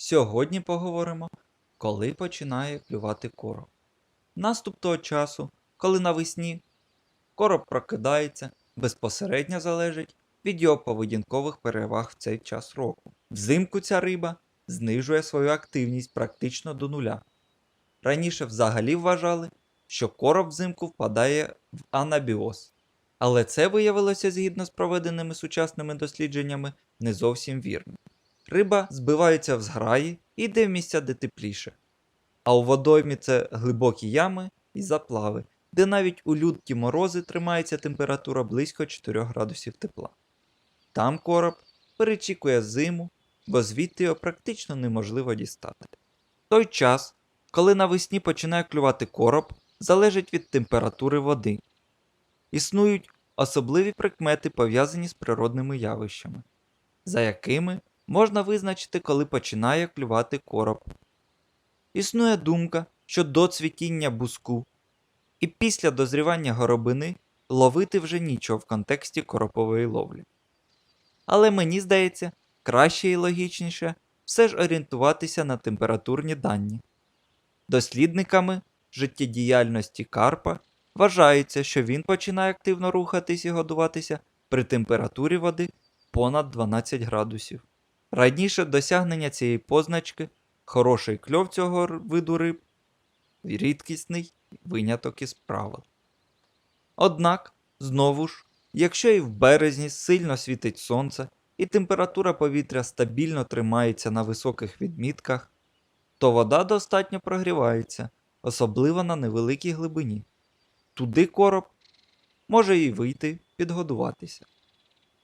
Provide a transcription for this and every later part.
Сьогодні поговоримо, коли починає клювати короб. Наступ того часу, коли навесні короб прокидається, безпосередньо залежить від його поведінкових переваг в цей час року. Взимку ця риба знижує свою активність практично до нуля. Раніше взагалі вважали, що короб взимку впадає в анабіоз. Але це виявилося згідно з проведеними сучасними дослідженнями не зовсім вірно. Риба збивається в зграї і йде в місця, де тепліше. А у водоймі це глибокі ями і заплави, де навіть у люткі морози тримається температура близько 4 градусів тепла. Там короб перечікує зиму, бо звідти його практично неможливо дістати. Той час, коли навесні починає клювати короб, залежить від температури води. Існують особливі прикмети, пов'язані з природними явищами, за якими можна визначити, коли починає клювати короб. Існує думка, що до цвітіння буску і після дозрівання горобини ловити вже нічого в контексті коропової ловлі. Але мені здається, краще і логічніше все ж орієнтуватися на температурні дані. Дослідниками життєдіяльності карпа вважається, що він починає активно рухатись і годуватися при температурі води понад 12 градусів. Раніше досягнення цієї позначки, хороший кльов цього виду риб, рідкісний виняток із правил. Однак, знову ж, якщо і в березні сильно світить сонце і температура повітря стабільно тримається на високих відмітках, то вода достатньо прогрівається, особливо на невеликій глибині. Туди короб може і вийти підгодуватися.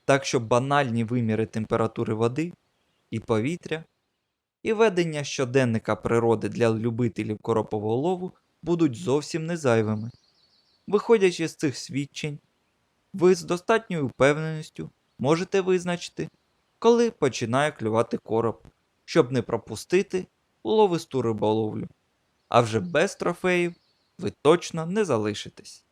Так що банальні виміри температури води і повітря, і ведення щоденника природи для любителів коропового лову будуть зовсім не зайвими. Виходячи з цих свідчень, ви з достатньою впевненістю можете визначити, коли починає клювати короб, щоб не пропустити ловисту риболовлю. А вже без трофеїв ви точно не залишитесь.